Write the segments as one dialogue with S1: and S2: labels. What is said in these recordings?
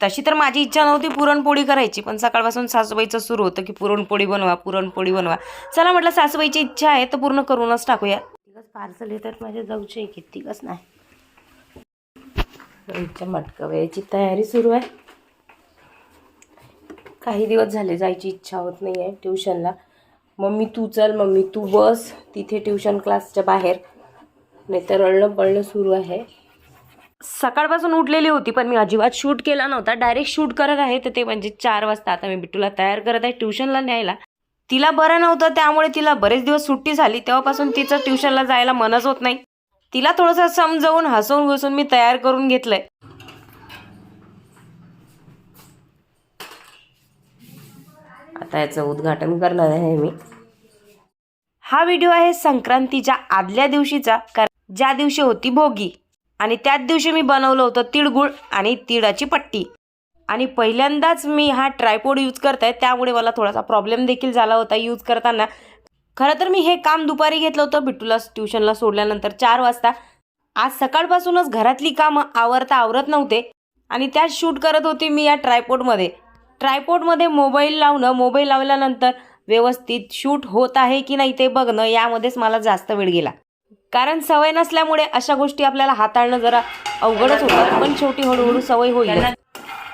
S1: तशी तर माझी इच्छा नव्हती पुरणपोळी करायची पण सकाळपासून सासूबाईचं सुरू होतं की पुरणपोळी बनवा पुरणपोळी बनवा. चला म्हटलं सासूबाईची इच्छा आहे तर पूर्ण करूनच टाकूया. तिघच पार्सल येतात माझ्या जाऊचे कितीकच नाही. रोजच्या मटका तयारी सुरू आहे. काही दिवस झाले जायची इच्छा होत नाही आहे ट्युशनला. मम्मी तू चल मम्मी तू बस तिथे ट्युशन क्लासच्या बाहेर. नाही तर पळणं सुरू आहे. सकाळपासून उठलेली होती पण मी अजिबात शूट केला नव्हता. डायरेक्ट शूट करत आहे तर ते म्हणजे चार वाजता. आता मी बिट्टूला तयार करत आहे ट्युशनला न्यायला. तिला बरं नव्हतं त्यामुळे तिला बरेच दिवस सुट्टी झाली. तेव्हापासून तिचं ट्युशनला जायला मनच होत नाही. तिला थोडंसं समजावून हसवून घुसून मी तयार करून घेतलंय. आता याचं उद्घाटन करणार आहे मी. हा व्हिडिओ आहे संक्रांतीच्या आदल्या दिवशीचा कारण ज्या दिवशी होती भोगी. आणि त्याच दिवशी मी बनवलं होतं तिळगुळ आणि तिळाची पट्टी. आणि पहिल्यांदाच मी हा ट्रायपोड यूज करत आहे त्यामुळे मला थोडासा प्रॉब्लेम देखील झाला होता यूज करताना. खरं तर मी हे काम दुपारी घेतलं होतं बिट्टूला ट्युशनला सोडल्यानंतर चार वाजता. आज सकाळपासूनच घरातली कामं आवरता आवरत नव्हते आणि त्यात शूट करत होती मी या ट्रायपोडमध्ये ट्रायपोडमध्ये मोबाईल लावणं मोबाईल लावल्यानंतर व्यवस्थित शूट होत आहे की नाही ते बघणं यामध्येच मला जास्त वेळ गेला. कारण सवय नसल्यामुळे अशा गोष्टी आपल्याला हाताळणं जरा अवघडच होतं. पण शेवटी हळूहळू सवय होईल.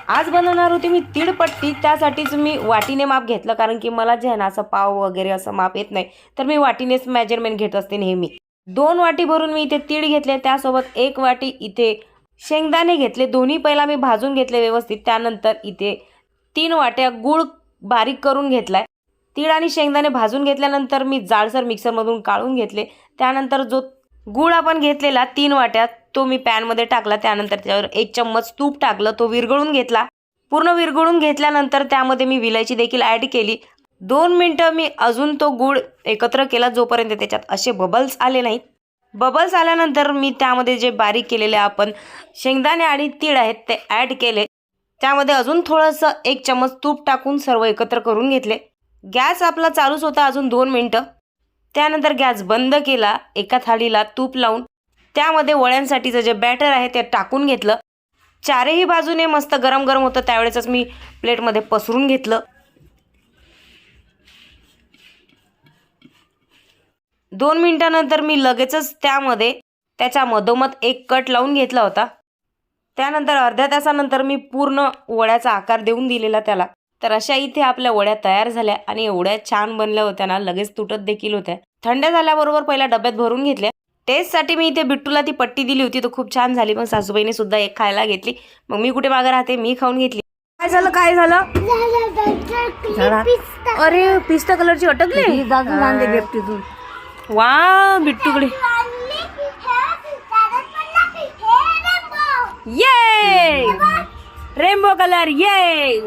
S1: आज बनवणार होती मी तीळपट्टी त्यासाठीच मी वाटीने माप घेतलं. कारण की मला जे आहे ना असं पाव वगैरे असं माप येत नाही. तर मी वाटीनेच मेजरमेंट घेत असते नेहमी. दोन वाटी भरून मी इथे तीळ घेतले. त्यासोबत एक वाटी इथे शेंगदाणे घेतले. दोन्ही पहिला मी भाजून घेतले व्यवस्थित. त्यानंतर इथे तीन वाट्या गूळ बारीक करून घेतलाय. तीळ आणि शेंगदाणे भाजून घेतल्यानंतर मी जाडसर मिक्सरमधून काढून घेतले. त्यानंतर जो गूळ आपण घेतलेला तीन वाट्यात तो मी पॅनमध्ये टाकला. त्यानंतर त्याच्यावर एक चम्मच तूप टाकलं. तो विरघळून घेतला. पूर्ण विरघळून घेतल्यानंतर त्यामध्ये मी विलायची देखील ॲड केली. दोन मिनटं मी अजून तो गूळ एकत्र केला जोपर्यंत त्याच्यात असे बबल्स आले नाहीत. बबल्स आल्यानंतर मी त्यामध्ये जे बारीक केलेले आपण शेंगदाणे आणि तीळ आहेत ते ॲड केले. त्यामध्ये अजून थोडंसं एक चम्मच तूप टाकून सर्व एकत्र करून घेतले. गॅस आपला चालूच होता अजून दोन मिनटं. त्यानंतर गॅस बंद केला एका थाळीला तूप लावून त्यामध्ये वळ्यांसाठीचं जे बॅटर आहे ते टाकून घेतलं. चारही बाजूने मस्त गरम गरम होतं त्यावेळेसच मी प्लेटमध्ये पसरून घेतलं. दोन मिनटानंतर मी लगेचच त्यामध्ये त्याच्या मधोमध एक कट लावून घेतला होता. त्यानंतर अर्ध्या तासानंतर मी पूर्ण वड्याचा आकार देऊन दिलेला त्याला. तर अशा इथे आपल्या वड्या तयार झाल्या आणि एवढ्या छान बनल्या होत्या ना लगेच तुटत देखील होत्या. थंड झाल्याबरोबर पहिल्या डब्यात भरून घेतल्या. टेस्टसाठी मी इथे बिट्टूला ती पट्टी दिली होती तर खूप छान झाली. मग सासूबाईने सुद्धा एक खायला घेतली. मग मी कुठे मागं राहते मी खाऊन घेतली. काय झालं काय झालं. अरे पिस्ता कलरची अटकली? वा बिट्टूकडे. ये रेनबो कलर ये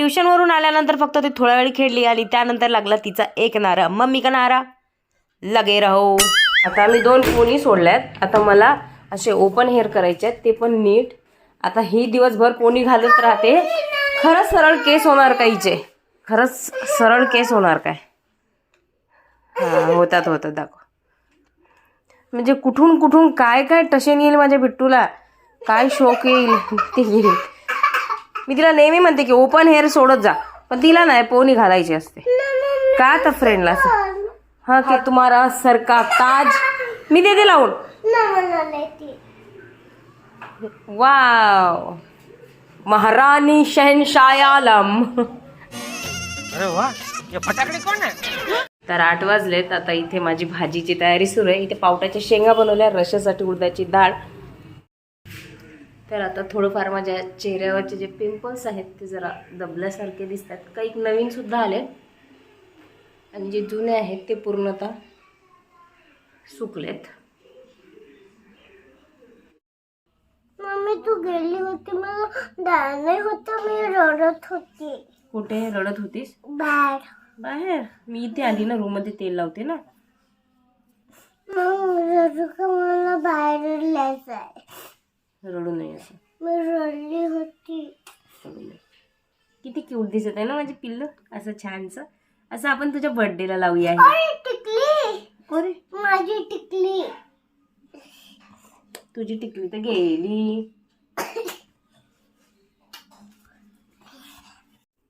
S1: ट्युशनवरून आल्यानंतर फक्त ती थोडा वेळ खेळली आणि त्यानंतर लागला तिचा एक नारा मम्मी का नारा? लगे राहो. आता मी दोन पोनी सोडल्यात. आता मला असे ओपन हेअर करायचे आहेत. ते पण नीट. आता ही दिवसभर पोनी घालत राहते. खरंच सरळ केस होणार का हिचे? खरंच सरळ केस होणार काय? हां होतात होतात. दाखव. म्हणजे कुठून कुठून काय काय टशेन येईल माझ्या बिट्टूला? काय शोक येईल? ते येईल. मी तिला नेहमी म्हणते की ओपन हेअर सोडत जा. पण तिला नाही पोनी घालायची असते. का तर फ्रेंडला हा की तुम्हारा सर का ताज? मी देते लावून. वाव. महाराणी शहनशाह आलम
S2: अरे वा ये फटाकडे कोण आहे?
S1: तर आठ वाजलेत आता इथे माझी भाजीची तयारी सुरू आहे. इथे पावट्याच्या शेंगा बनवल्या रशासाठी उडदाची डाळ तर आता थोडंफार माझ्या चेहऱ्यावरचे जे पिंपल्स आहेत ते जरा दबल्यासारखे दिसतात. काही नवीन सुद्धा आले. आणि जे जुने आहेत ते पूर्णतः सुकलेत.
S3: मम्मी तू गेली होती मला नाही होतं मी रडत होती.
S1: कुठे रडत होतीस?
S3: बाहेर.
S1: बाहेर? मी इथे आली ना रूममध्ये तेल लावते ना.
S3: मग रडू का मला बाहेर लिहायचं आहे?
S1: रडू नये असं.
S3: मी रडली होती.
S1: रडू नये. किती क्यूट दिसत आहे ना माझी पिल्लू? असं छानसं. असं आपण तुझ्या बर्थडेला लावूया हे.
S3: टिकली.
S1: अरे
S3: माझी टिकली.
S1: तुझी टिकली तर गेली.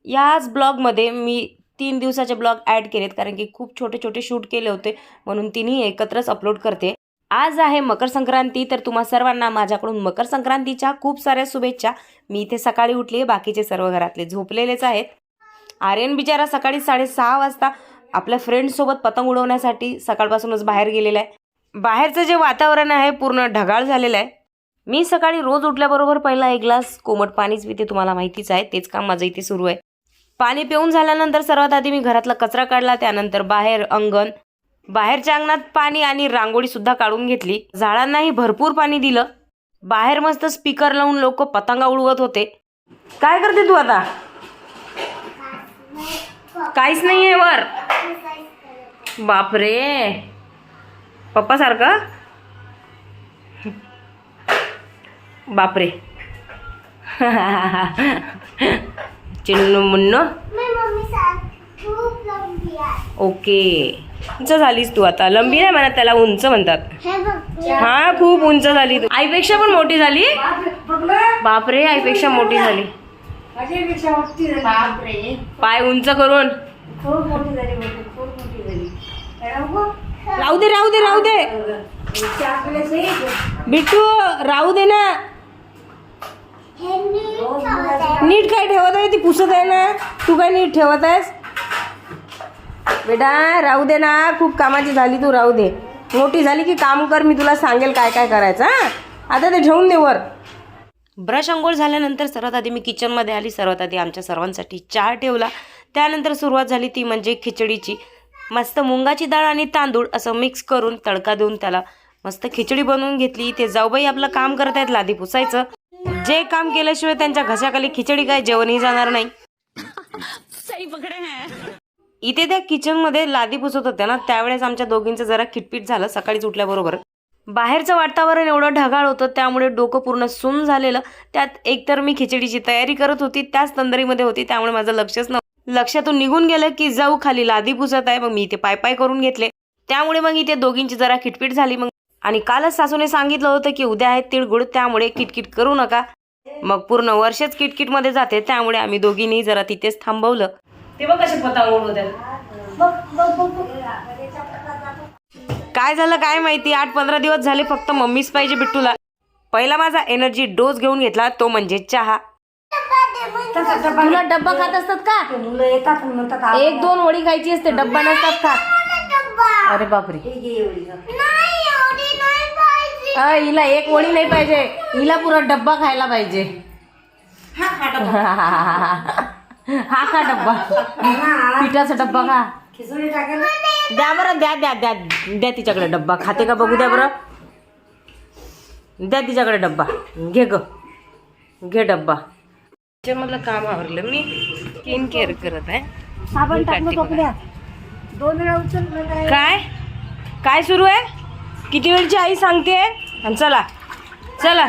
S1: याच ब्लॉगमध्ये मी तीन दिवसाचे ब्लॉग ॲड केलेत कारण की खूप छोटे छोटे शूट केले होते म्हणून तिन्ही एकत्रच अपलोड करते. आज आहे मकर संक्रांती तर तुम्हा सर्वांना माझ्याकडून मकर संक्रांतीच्या खूप साऱ्या शुभेच्छा. मी इथे सकाळी उठली आहे बाकीचे सर्व घरातले झोपलेलेच आहेत. आर्यन बिचारा सकाळी साडेसहा वाजता आपल्या फ्रेंडसोबत पतंग उडवण्यासाठी सकाळपासूनच बाहेर गेलेला आहे बाहेरचं जे वातावरण आहे पूर्ण ढगाळ झालेलं आहे मी सकाळी रोज उठल्याबरोबर पहिला एक ग्लास कोमट पाणीच पिते तुम्हाला माहितीच आहे तेच काम माझं इथे सुरू आहे. पाणी पिऊन झाल्यानंतर सर्वात आधी मी घरातला कचरा काढला त्यानंतर बाहेर अंगण बाहेरच्या अंगणात पाणी आणि रांगोळी सुद्धा काढून घेतली. झाडांनाही भरपूर पाणी दिलं. बाहेर मस्त स्पीकर लावून लोक पतंगा उडवत होते. काय करते तू आता? काहीच नाही आहे वर. बापरे. पप्पा सारखं बापरे. चिन्नू मुन्नो. ओके. उंच झालीस तू आता. लंबी नाही म्हणत त्याला उंच म्हणतात.
S3: हे बघ
S1: हा खूप उंच झाली तू. आईपेक्षा पण मोठी झाली? बापरे आईपेक्षा मोठी झाली. पाय उंच करून. राहू दे राहू दे राहू दे. बिट्टू राहू दे ना.
S3: हे. नीट
S1: काय ठेवत आहे? ती पुसत आहे ना. तू काय नीट ठेवत आहेस? बेटा राहू दे ना. खूप कामाची झाली तू राहू दे. मोठी झाली की काम कर मी तुला सांगेल काय काय करायचं हा? आता ते ठेवून दे वर. ब्रश अंघोळ झाल्यानंतर सर्वात आधी मी किचनमध्ये आली सर्वात आधी आमच्या सर्वांसाठी चहा ठेवला. त्यानंतर सुरुवात झाली ती म्हणजे खिचडीची. मस्त मुंगाची डाळ आणि तांदूळ असं मिक्स करून तडका देऊन त्याला मस्त खिचडी बनवून घेतली. ते जाऊबाई आपलं काम करत आहेत लादी पुसायचं. जे काम केल्याशिवाय त्यांच्या घशाखाली खिचडी काय जेवणही जाणार नाही. इथे त्या किचनमध्ये लादी पुसत होत्या ना त्यावेळेस आमच्या दोघींचं जरा किटपिट झालं सकाळीच उठल्याबरोबर. बाहेरचं वातावरण एवढं ढगाळ होतं त्यामुळे डोकं पूर्ण सुन झालेलं. त्यात एकतर मी खिचडीची तयारी करत होती त्याच तंदरीमध्ये होती त्यामुळे माझं लक्षच नव्हतं. लक्षातून निघून गेलं की जाऊ खाली लादी पुसत आहे मग मी इथे पाय पाय करून घेतले. त्यामुळे मग इथे दोघींची जरा किटपिट झाली मग. आणि कालच सासूने सांगितलं होतं की उद्या आहे तिळगुळ त्यामुळे किटकिट करू नका. मग पूर्ण वर्षच किटकिटमध्ये जाते त्यामुळे आम्ही दोघींनी जरा तिथेच थांबवलं. ते बघ कसे पतंग काय झालं काय माहिती? आठ पंधरा दिवस झाले फक्त मम्मीच पाहिजे बिट्टूला. पहिला माझा एनर्जी डोस घेऊन घेतला तो म्हणजे चहा. तुला डब्बा खात असतात का? एक दोन वडी खायची असते डब्बा नसतात का
S3: डब्बा
S1: अरे बापरे.
S3: नाही एवढी नाही पाहिजे
S1: अ, हिला एक वडी नाही पाहिजे. हिला पुरा डब्बा खायला पाहिजे. हा खा डब्बा? पिठाचा डब्बा खा द्या बरं द्या द्या द्या द्या तिच्याकडे डब्बा. खाते का बघू द्या बरं. द्या तिच्याकडे डब्बा. घे ग. घे डब्बा. मधलं काम आवरलं मी स्किन केअर करत आहे.
S3: साबण
S1: टाकलं.
S3: दोन वेळा उचल
S1: काय? काय? सुरू आहे? किती वेळची आई सांगते? चला. चला.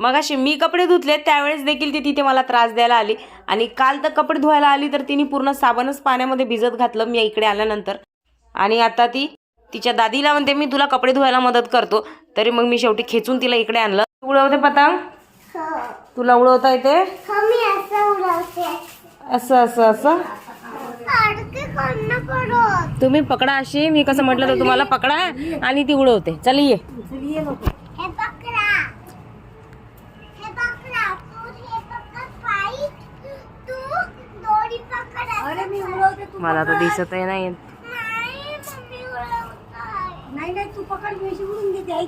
S1: मग अशी मी कपडे धुतले त्यावेळेस देखील ती तिथे मला त्रास द्यायला आली. आणि काल तर कपडे धुवायला आली तर तिने पूर्ण साबणच पाण्यामध्ये भिजत घातलं मी इकडे आल्यानंतर. आणि आता ती तिच्या दादीला म्हणते मी तुला कपडे धुवायला मदत करतो. तरी मग मी शेवटी खेचून तिला इकडे आणलं. उडवते पतंग? तुला उडवता येते?
S3: मी असं उडवते.
S1: असं असं तुम्ही पकडा अशी. मी कसं म्हटलं तर तुम्हाला पकडा आणि ती उडवते. चल ये. मला तर दिसत नाही
S3: नाही मम्मी उडवत नाही नाही तू पकड मी उडून घेते आई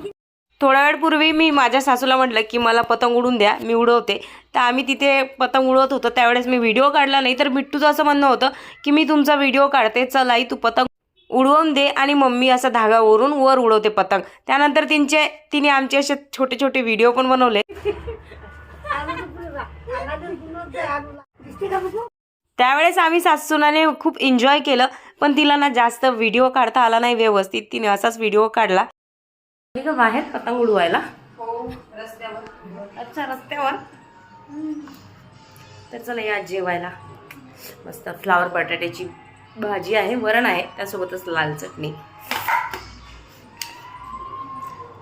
S1: थोड्या वेळ पूर्वी मी माझ्या सासूला म्हटलं की मला पतंग उडून द्या मी उडवते. तर आम्ही तिथे पतंग उडवत होतो त्यावेळेस मी व्हिडिओ काढला नाही तर बिट्टूचं असं म्हणणं होतं की मी तुमचा व्हिडिओ काढते चल आई तू पतंग उडवून दे आणि मम्मी असा धागा ओरून वर उडवते पतंग. त्यानंतर तिचे तिने आमचे असे छोटे छोटे व्हिडिओ पण बनवले. त्यावेळेस आम्ही सासूनाने खूप एन्जॉय केलं पण तिला ना जास्त व्हिडिओ काढता आला नाही व्यवस्थित. तिने असाच व्हिडिओ काढला. का बाहेर पतंग उडवायला. अच्छा रस्त्यावर? तर चला या जेवायला. मस्त फ्लावर बटाट्याची भाजी आहे वरण आहे त्यासोबतच लाल चटणी.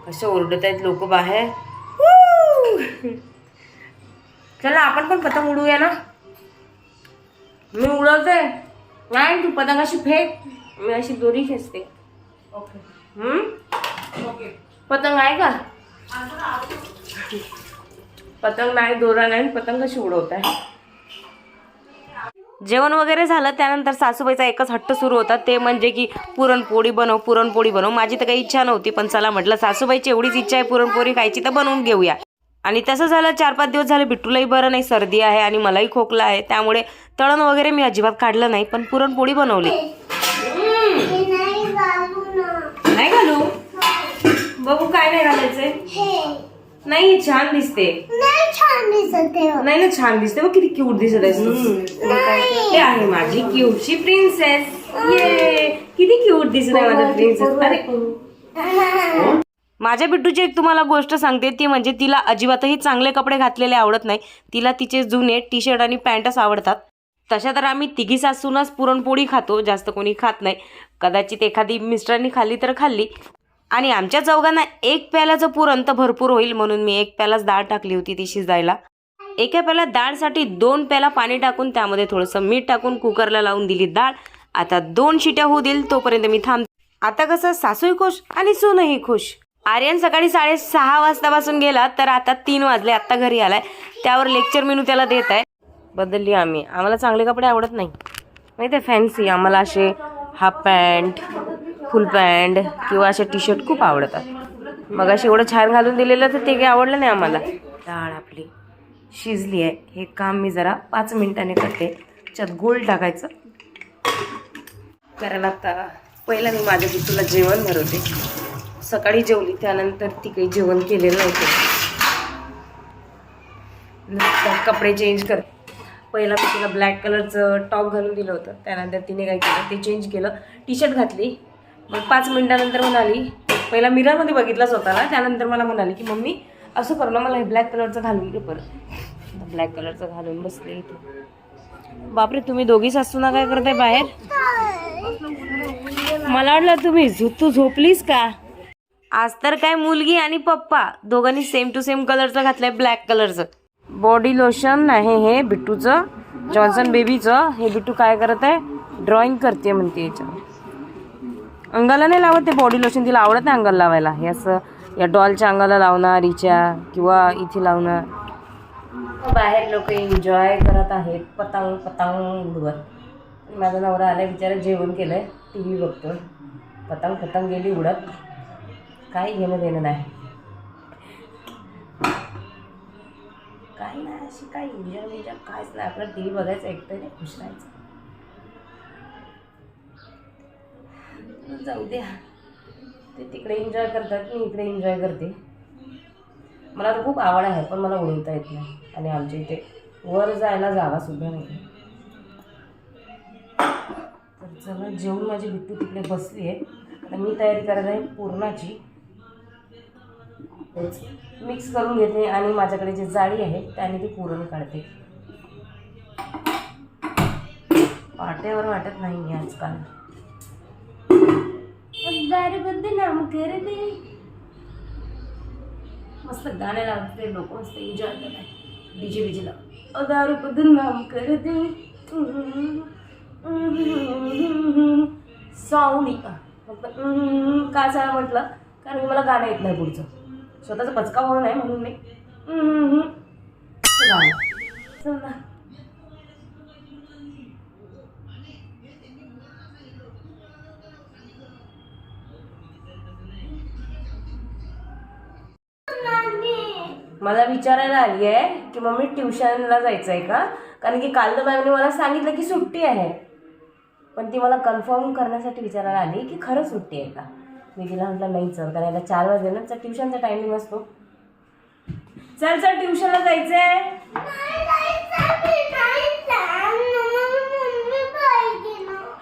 S1: कसे ओरडत आहेत लोक बाहेर! चला आपण पण पतंग उडवूया ना? मी उडवते. नाही तू पतंग अशी फेक. मी अशी दोरी खेचते. हम्म? पतंग आहे का? पतंग नाही दोरा नाही पतंग कशी उडवत आहे जेवण वगैरे झालं त्यानंतर सासूबाईचा एकच हट्ट सुरू होता. ते म्हणजे की पुरणपोळी बनव पुरणपोळी बनव. माझी तर काही इच्छा नव्हती पण चला म्हटलं सासूबाईची एवढीच इच्छा आहे पुरणपोळी खायची तर बनवून घेऊया. आणि तसं झालं चार पाच दिवस झाले बिट्टूलाही बरं नाही सर्दी आहे आणि मलाही खोकला आहे. त्यामुळे तळण वगैरे मी अजिबात काढलं नाही पण पुरणपोळी बनवली.
S3: हे नाही घालू?
S1: बघू काय नाही घालायचंय.
S3: हे
S1: नाही छान दिसते.
S3: नाही छान दिसत आहे
S1: नाही ना छान दिसते. बघ किती क्यूट दिसत आहेस तू. हे आहे माझी क्यूटची प्रिन्सेस किती क्यूट दिसत आहे माझा प्रिन्सेस अरे माझ्या बिट्टूची एक तुम्हाला गोष्ट सांगते ती म्हणजे तिला अजिबातही चांगले कपडे घातलेले आवडत नाही. तिला तिचे जुने टी शर्ट आणि पॅन्टच आवडतात. तशा तर आम्ही तिघी सासूनच पुरणपोळी खातो जास्त कोणी खात नाही. कदाचित एखादी मिस्टरांनी खाल्ली तर खाल्ली. आणि आमच्या चौघांना एक प्यालाचं पुरण तर भरपूर होईल म्हणून मी एक प्यालाच डाळ टाकली होती ती शिजायला. एका प्याला डाळसाठी दोन प्याला पाणी टाकून त्यामध्ये थोडंसं मीठ टाकून कुकरला लावून दिली डाळ आता दोन शिट्या होऊ देईल तोपर्यंत मी थांब आता कसं सासूही खुश आणि सूनही खुश. आर्यन सकाळी साडेसहा वाजतापासून गेला तर आता तीन वाजले आत्ता घरी आलाय. त्यावर लेक्चर मेनू त्याला देत आहे. बदलली आम्ही. आम्हाला चांगले कपडे आवडत नाही. माहिती आहे फॅन्सी आम्हाला असे हाफ पॅन्ट फुल पॅन्ट किंवा असे टी शर्ट खूप आवडतात. मग असे एवढं छान घालून दिलेलं तर ते काही आवडलं नाही आम्हाला. डाळ आपली शिजली आहे. हे काम मी जरा पाच मिनिटाने करते. त्याच्यात गोल टाकायचं. कारण आता. पहिला मी माझ्या तुला जेवण भरवते. सकाळी जेवली त्यानंतर ती काही जेवण केलेलं नव्हतं. कपडे चेंज कर पहिला मी तिला ब्लॅक कलरचं टॉप घालून दिलं होतं. त्यानंतर तिने काय केलं ते चेंज केलं. टी शर्ट घातली. मग पाच मिनिटानंतर म्हणाली पहिला मिररमध्ये बघितला स्वतःला. त्यानंतर मला म्हणाली की मम्मी असं करू ना मला हे ब्लॅक कलरचं घालून दे परत. ब्लॅक कलरचं घालून बसले इथे. बापरे तुम्ही दोघी सासूना काय करताय बाहेर? मला वाटलं तुम्ही झो तू झोपलीस का? आज तर काय मुलगी आणि पप्पा दोघांनी सेम टू सेम कलरचं घातलंय ब्लॅक कलरचं बॉडी लोशन आहे हे बिट्टूचं जॉन्सन बेबीचं हे बिट्टू काय करत आहे? ड्रॉइंग करते म्हणते याच्यावर अंगाला नाही लावत ते बॉडी लोशन तिला आवडत नाही अंगाला लावायला. हे असं या डॉलच्या अंगाला लावणार हिच्या किंवा इथे लावणार. बाहेर लोक एन्जॉय करत आहेत पतंग पतंग उडवत माझा नवरा आलाय बिचारा जेवण केलंय टी व्ही बघतोय. पतंग पतंग गेली उडत. काही घेणं देणं नाही. काही नाही अशी काही एन्जॉय बिन्जॉय काहीच नाही. आपलं टी व्ही बघायचं एकटं नाही खुश राहायचं. जाऊ द्या. ते तिकडे एन्जॉय करतात मी इकडे एन्जॉय करते. मला तर खूप आवड आहे पण मला उडवता येत नाही. आणि आमच्या इथे वर जायला जागा सुद्धा नाही. तर चला जेवून माझी बिट्टू तिकडे बसली आहे आता मी तयारी करत आहे पुरणाची. मिक्स करून घेते आणि माझ्याकडे जे जाळी आहे त्याने ती पुरण काढते. वाट्यावर वाटत नाही आजकाल. मस्त गाणे लावते लोक मस्त एन्जॉय करतात. डीजे बीजे लाव दारू बदनाम कर दे. साऊंड का? म्हटलं कारण मला गाणं येत नाही पुढचं. स्वतःचा पचका होऊ नये म्हणून मी मला विचारायला आली आहे की मम्मी ट्युशनला जायचं आहे का? कारण की काल तर मॅमने मला सांगितलं की सुट्टी आहे. पण ती मला कन्फर्म करण्यासाठी विचारायला आली की खरं सुट्टी आहे का? मी तिला म्हटलं नाही चल कारण याला चार वाजले ना ट्युशनचा टायमिंग असतो. चल चल ट्युशनला जायचं आहे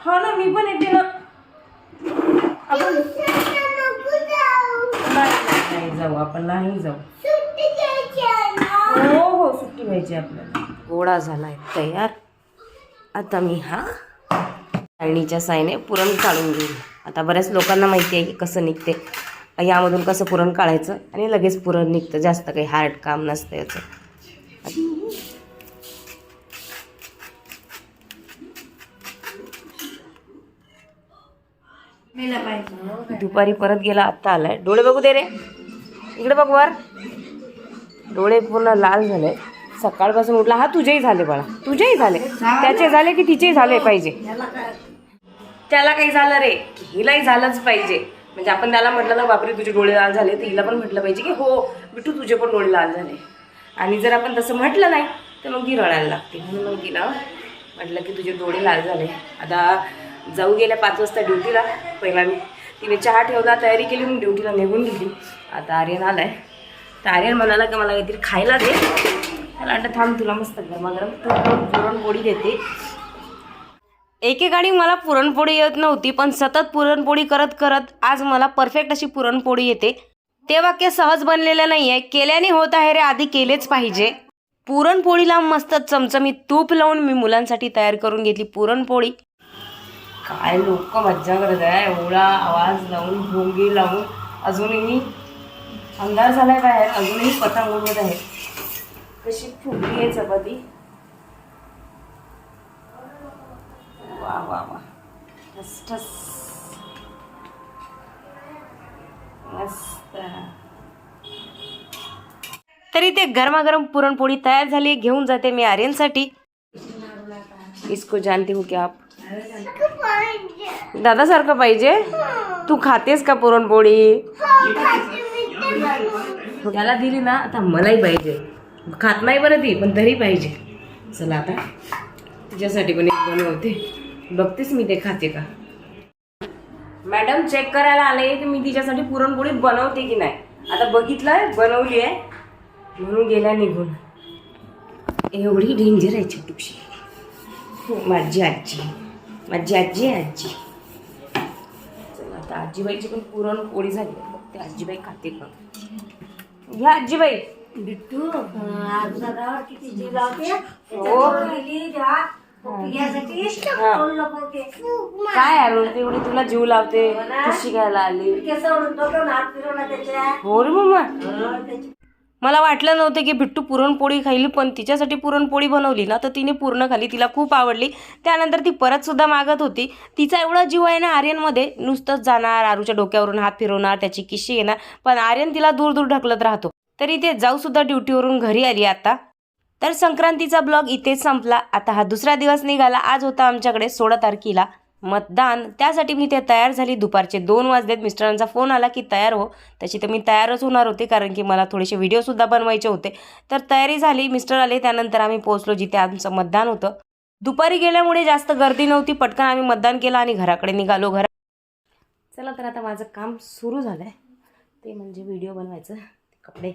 S1: हा हो ना मी पण येते ना. आपण नाही नाही जाऊ आपण नाही जाऊ. हो हो सुट्टी घ्यायची आपल्याला. गोळा झालाय तयार. आता मी हा फाळणीच्या सायने पुरण काढून घेईल आता बऱ्याच लोकांना माहिती आहे की कसं निघते. यामधून कसं पुरण काढायचं आणि लगेच पुरण निघतं. जास्त काही हार्ड काम नसतं याचं. दुपारी परत गेला आत्ता आलाय. डोळे बघू दे रे. इकडे बघ वर. डोळे पूर्ण लाल झाले. सकाळपासून उठला. हा तुझेही झाले बाळा. तुझेही झाले. त्याचे झाले की तिचेही झाले पाहिजे. त्याला काही झालं रे हिलाही झालंच पाहिजे. म्हणजे आपण त्याला म्हटलं ना बापरे तुझे डोळे लाल झाले तर हिला पण म्हटलं पाहिजे की हो बिटू तुझे पण डोळे लाल झाले. आणि जर आपण तसं म्हटलं नाही तर मग ती रडायला लागते. म्हणून मग तिला म्हटलं की तुझे डोळे लाल झाले. आता जाऊ गेल्या पाच वाजता ड्युटीला. पहिला मी तिने चहा ठेवला तयारी केली मग ड्युटीला निघून गेली. आता आर्यन आलाय. तर आर्यन म्हणाला की मला काहीतरी खायला दे. मला वाटतं थांब तुला मस्त गरमागरम पुरण पुरणपोळी देते. एकेकाळी मला पुरणपोळी येत नव्हती पण सतत पुरणपोळी करत करत आज मला परफेक्ट अशी पुरणपोळी येते. ते वाक्य सहज बनलेलं नाही आहे केल्याने होत आहे रे आधी केलेच पाहिजे. पुरणपोळीला मस्त चमचमीत तूप लावून मी मुलांसाठी तयार करून घेतली पुरणपोळी. काय लोक मज्जा करत आहे. एवढा आवाज लावून भोंगी लावून. अजूनही अंधार झालाय बाहेर. अजूनही पतंग उडवत आहे कशी फुगली आहे चपाती. वा वा वा. ठस ठस. मस्त. तरी ते गरमागरम पुरणपोळी तयार झाली घेऊन जाते मी आर्यनसाठी. इसको जानती हूँ क्या आप? दादासारखं पाहिजे? तू खातेस का पुरणपोळी? त्याला दिली ना आता मलाही पाहिजे. खात नाही बरं ती पण तरी पाहिजे. चला आता तिच्यासाठी पण एक बनवते. बघतेच मी ते खाते का? मॅडम चेक करायला आले की मी तिच्यासाठी पुरणपोळी बनवते की नाही? आता बघितलंय बनवली आहे म्हणून गेल्या निघून. एवढी डेंजर आहे छोटूशी हो माझी आजी. माझी आजी आहे आजी. चला आता आजीबाईची पण पुरणपोळी झाली. आहे. बघते आजीबाई खाते का? घ्या आजीबाई.
S3: बिट्टू किती जीव लावते.
S1: हो. हा. काय अरुण तुला जीव लावते. कशी घ्यायला आली हो रे मम्मा
S3: हं,
S1: मला वाटलं नव्हतं की बिट्टू पुरणपोळी खाल्ली पण तिच्यासाठी पुरणपोळी बनवली ना तर तिने पूर्ण खाल्ली तिला खूप आवडली. त्यानंतर ती परत सुद्धा मागत होती. तिचा एवढा जीव आहे ना आर्यनमध्ये. नुसतंच जाणार आरूच्या डोक्यावरून हात फिरवणार त्याची किशी येणार पण आर्यन तिला दूर दूर ढकलत राहतो. तरी ते जाऊ सुद्धा ड्युटीवरून घरी आली आता. तर संक्रांतीचा ब्लॉग इथेच संपला. आता हा दुसरा दिवस निघाला. आज होता आमच्याकडे सोळा तारखेला मतदान. त्यासाठी मी ते तयार झाली. दुपारचे दोन वाजलेत. मिस्टरांचा फोन आला की तयार हो. तशी तर मी तयारच होणार होते कारण की मला थोडेसे व्हिडिओसुद्धा बनवायचे होते. तर तयारी झाली. मिस्टर आले. त्यानंतर आम्ही पोहोचलो जिथे आमचं मतदान होतं. दुपारी गेल्यामुळे जास्त गर्दी नव्हती. पटकन आम्ही मतदान केलं आणि घराकडे निघालो. घरा चला तर आता माझं काम सुरू झालं आहे ते म्हणजे व्हिडिओ बनवायचं. कपडे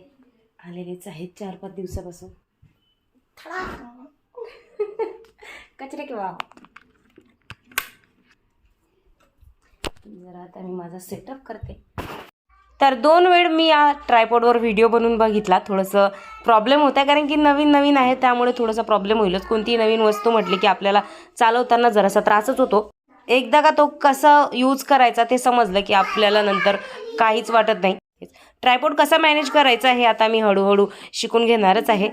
S1: आलेलेच आहेत चार पाच दिवसापासून. कचरे किंवा जरा आता मी माझा सेटअप करते. तर दोन वेळ मी या ट्रायपॉडवर व्हिडिओ बनवून बघितला. थोडंसं प्रॉब्लेम होता कारण की नवीन नवीन आहे त्यामुळे थोडासा प्रॉब्लेम होईलच. कोणतीही नवीन वस्तू म्हटली की आपल्याला चालवताना जरासा त्रासच होतो. एकदा का तो कसा यूज करायचा ते समजलं की आपल्याला नंतर काहीच वाटत नाही. ट्रायपॉड कसा मॅनेज करायचा हे आता मी हळूहळू शिकून घेणारच आहे.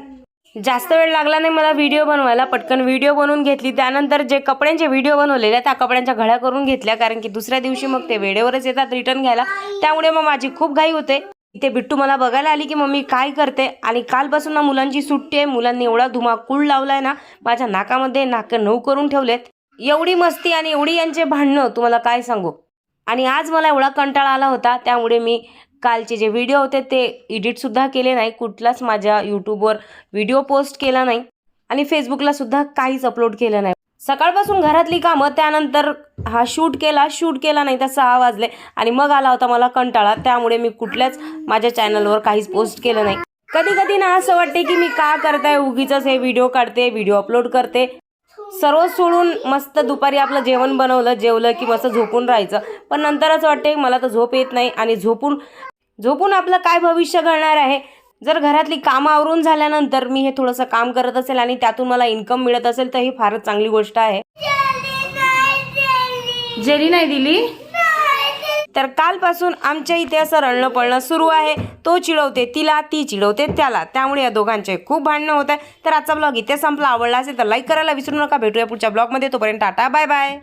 S1: जास्त वेळ लागला नाही मला व्हिडिओ बनवायला. पटकन व्हिडिओ बनवून घेतली. त्यानंतर जे कपड्यांचे व्हिडिओ बनवलेले त्या कपड्यांच्या घड्या करून घेतल्या. कारण की दुसऱ्या दिवशी मग ते वेळेवरच येतात रिटर्न घ्यायला. त्यामुळे मग माझी खूप घाई होते. इथे बिट्टू मला बघायला आली की मम्मी काय करते? आणि कालपासून ना मुलांची सुट्टी आहे. मुलांनी एवढा धुमाकूळ लावलाय ना माझ्या नाकामध्ये नाकं नऊ करून ठेवलेत. एवढी मस्ती आणि एवढी यांचे भांडणं तुम्हाला काय सांगू? आणि आज मला एवढा कंटाळा आला होता. त्यामुळे मी कालचे जे व्हिडिओ होते ते एडिटसुद्धा केले नाही. कुठलाच माझ्या यूट्यूबवर व्हिडिओ पोस्ट केला नाही. आणि फेसबुकला सुद्धा काहीच अपलोड केलं नाही. सकाळपासून घरातली कामं त्यानंतर हा शूट केला शूट केला नाही तर सहा वाजले आणि मग आला होता मला कंटाळा. त्यामुळे मी कुठल्याच माझ्या चॅनलवर काहीच पोस्ट केलं नाही. कधी कधी ना असं वाटते की मी का करताय? उगीच हे व्हिडिओ काढते व्हिडिओ अपलोड करते. सर्व सोडून मस्त दुपारी आपलं जेवण बनवलं जेवलं की मस्त झोपून राहायचं. पण नंतरच वाटते मला तर झोप येत नाही. आणि झोपून झोपून आपलं काय भविष्य घडणार आहे? जर घरातली कामं आवरून झाल्यानंतर मी हे थोडंसं काम करत असेल आणि त्यातून मला इन्कम मिळत असेल तर ही फारच चांगली गोष्ट आहे. जेली नाही दिली? तर कालपासून आमच्या इथे असं रळणं पळणं सुरू आहे. तो चिडवते तिला ती चिडवते त्याला. त्यामुळे या दोघांचे खूप भांडणं होत आहे. तर आजचा ब्लॉग इथे संपला. आवडला असेल तर लाईक करायला विसरू नका. भेटूया पुढच्या ब्लॉगमध्ये तोपर्यंत टाटा बाय बाय